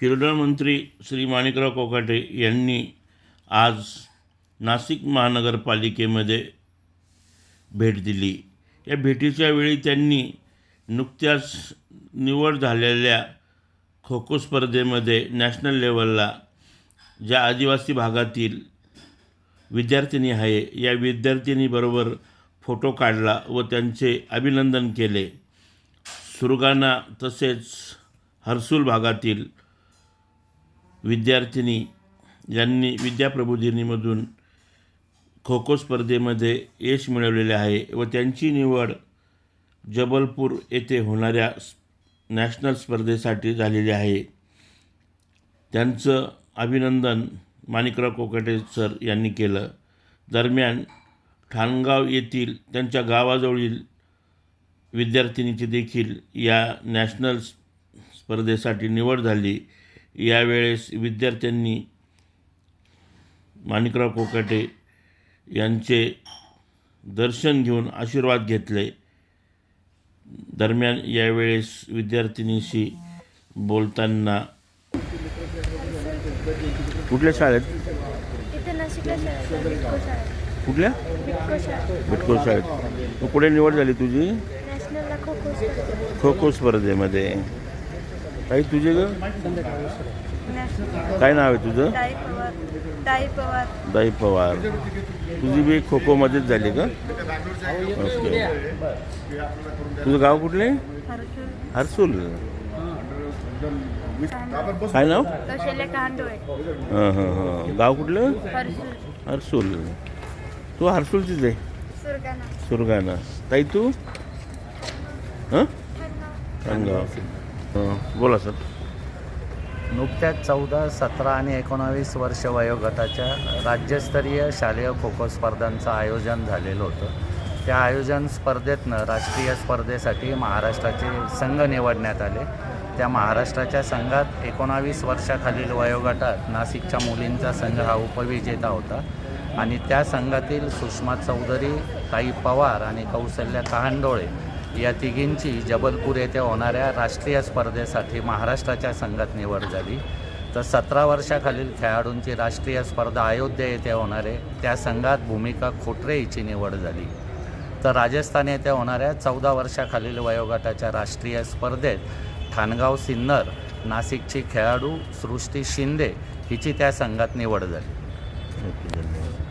क्रीडा मंत्री श्री माणिकराव कोकाटे यांनी आज नाशिक महानगरपालिकेमध्ये भेट दिली. या भेटीच्या वेळी त्यांनी नुकत्याच निवड झालेल्या खो खो स्पर्धेमध्ये नॅशनल लेवलला ज्या आदिवासी भागातील विद्यार्थिनी आहे या विद्यार्थिनीबरोबर फोटो काढला व त्यांचे अभिनंदन केले. सुरगाणा तसेच हर्सूल भागातील विद्यार्थिनी यांनी विद्याप्रबोधिनीमधून खो खो स्पर्धेमध्ये यश मिळवलेले आहे व त्यांची निवड जबलपूर येथे होणाऱ्या नॅशनल स्पर्धेसाठी झालेली आहे. त्यांचं अभिनंदन माणिकराव कोकाटे सर यांनी केलं. दरम्यान ठाणगाव येथील त्यांच्या गावाजवळील विद्यार्थिनीची देखील या नॅशनल स्पर्धेसाठी निवड झाली. यावेळेस विद्यार्थ्यांनी माणिकराव कोकाटे यांचे दर्शन घेऊन आशीर्वाद घेतले. दरम्यान यावेळेस विद्यार्थिनीशी बोलताना कुठल्या शाळेत? कुठल्या? बिटको बिटकोर शाळेत. कुठे निवड झाली तुझी? खो खो स्पर्धेमध्ये. काही तुझे ग? काय नाव आहे तुझं? दाई पवार. दाई पवार. दाई पवार. तुझी बी खो खोमध्येच झाली का ओके. तुझं गाव कुठले हरसूल हर्सूल काय नाव? कौशल्य कांडोळे. हां हां हां. गाव कुठलं? हरसूल हर्सूल तू हर्सूलचीच आहे? सुरगाणा. सुरगाणा. ताई तू? हां? खानगाव बोला सर. नुकत्याच चौदा सतरा आणि एकोणावीस वर्ष वयोगटाच्या राज्यस्तरीय शालेय खो खो स्पर्धांचं आयोजन झालेलं होतं. त्या आयोजन स्पर्धेतनं राष्ट्रीय स्पर्धेसाठी महाराष्ट्राचे संघ निवडण्यात आले. त्या महाराष्ट्राच्या संघात एकोणावीस वर्षाखालील वयोगटात नाशिकच्या मुलींचा संघ हा उपविजेता होता आणि त्या संघातील सुषमा चौधरी ताई पवार आणि कौसल्या कहांडोळे या तिघींची जबलपूर येथे होणाऱ्या राष्ट्रीय स्पर्धेसाठी महाराष्ट्राच्या संघात निवड झाली. तर सतरा वर्षाखालील खेळाडूंची राष्ट्रीय स्पर्धा अयोध्या येथे होणारे त्या संघात भूमिका खोटरे हिची निवड झाली. तर राजस्थान येथे होणाऱ्या चौदा वर्षाखालील वयोगटाच्या राष्ट्रीय स्पर्धेत ठाणगाव सिन्नर नाशिकची खेळाडू सृष्टी शिंदे हिची त्या संघात निवड झाली. धन्यवाद.